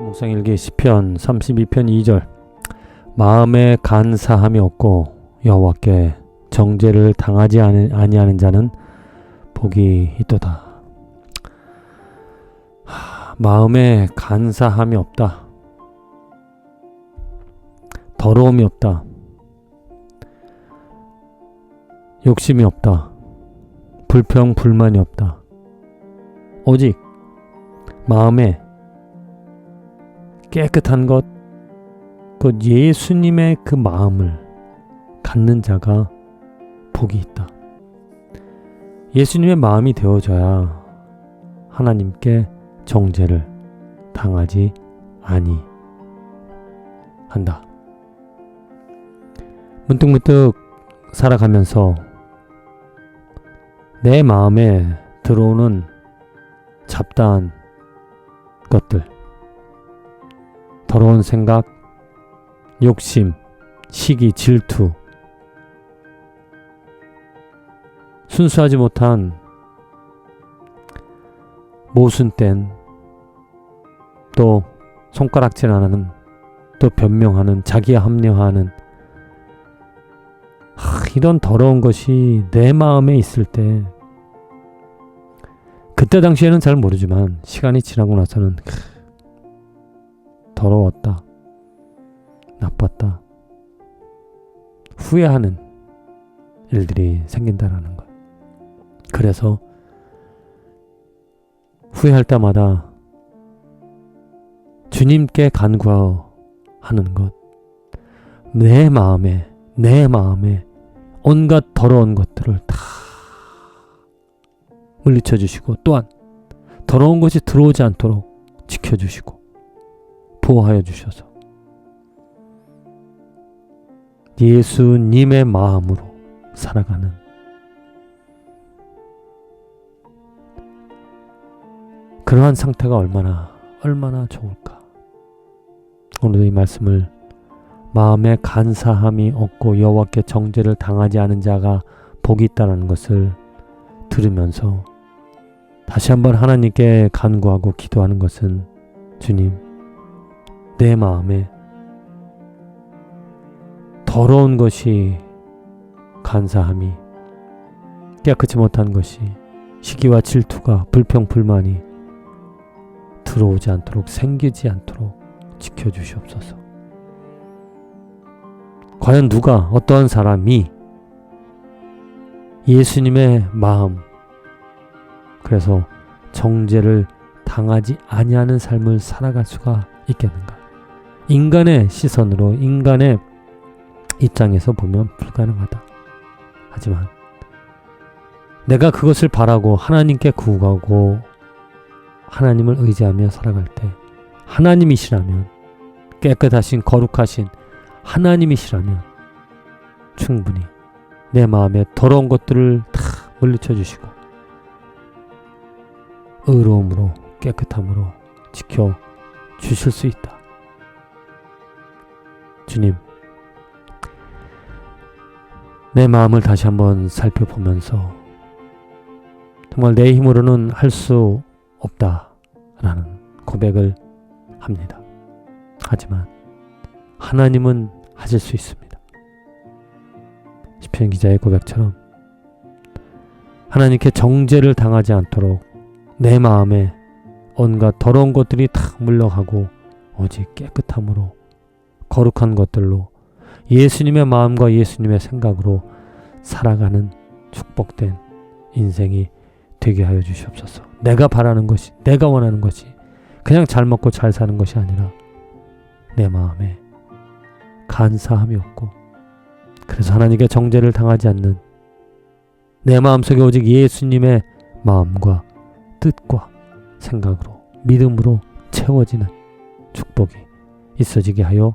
묵상 일기 시편 32편 2절 마음에 간사함이 없고 여호와께 정죄를 당하지 아니- 아니하는 자는 복이 있도다. 하, 마음에 간사함이 없다. 더러움이 없다. 욕심이 없다. 불평 불만이 없다. 오직 마음에 깨끗한 것, 그 예수님의 그 마음을 갖는 자가 복이 있다. 예수님의 마음이 되어져야 하나님께 정죄를 당하지 아니 한다. 문득문득 살아가면서 내 마음에 들어오는 잡다한 것들, 더러운 생각, 욕심, 시기, 질투, 순수하지 못한 모순된 또 손가락질 안 하는 또 변명하는 자기야 합리화하는 하, 이런 더러운 것이 내 마음에 있을 때 그때 당시에는 잘 모르지만 시간이 지나고 나서는 크, 더러웠다. 나빴다. 후회하는 일들이 생긴다라는 것. 그래서 후회할 때마다 주님께 간구하는 것. 내 마음에, 내 마음에 온갖 더러운 것들을 다 물리쳐 주시고 또한 더러운 것이 들어오지 않도록 지켜주시고 보호하여 주셔서 예수님의 마음으로 살아가는 그러한 상태가 얼마나 얼마나 좋을까. 오늘 이 말씀을 마음에 간사함이 없고 여호와께 정죄를 당하지 않은 자가 복이 있다는 것을 들으면서 다시 한번 하나님께 간구하고 기도하는 것은 주님 내 마음에 더러운 것이 간사함이 깨끗이 못한 것이 시기와 질투가 불평 불만이 들어오지 않도록 생기지 않도록 지켜주시옵소서. 과연 누가 어떠한 사람이 예수님의 마음 그래서 정죄를 당하지 아니하는 삶을 살아갈 수가 있겠는가? 인간의 시선으로 인간의 입장에서 보면 불가능하다. 하지만 내가 그것을 바라고 하나님께 구하고 하나님을 의지하며 살아갈 때 하나님이시라면 깨끗하신 거룩하신 하나님이시라면 충분히 내 마음에 더러운 것들을 다 물리쳐 주시고 의로움으로 깨끗함으로 지켜 주실 수 있다. 주님, 내 마음을 다시 한번 살펴보면서 정말 내 힘으로는 할 수 없다라는 고백을 합니다. 하지만 하나님은 하실 수 있습니다. 시편 기자의 고백처럼 하나님께 정죄를 당하지 않도록 내 마음에 온갖 더러운 것들이 다 물러가고 오직 깨끗함으로 거룩한 것들로 예수님의 마음과 예수님의 생각으로 살아가는 축복된 인생이 되게 하여 주시옵소서. 내가 바라는 것이, 내가 원하는 것이 그냥 잘 먹고 잘 사는 것이 아니라 내 마음에 간사함이 없고 그래서 하나님께 정죄를 당하지 않는 내 마음속에 오직 예수님의 마음과 뜻과 생각으로 믿음으로 채워지는 축복이 있어지게 하여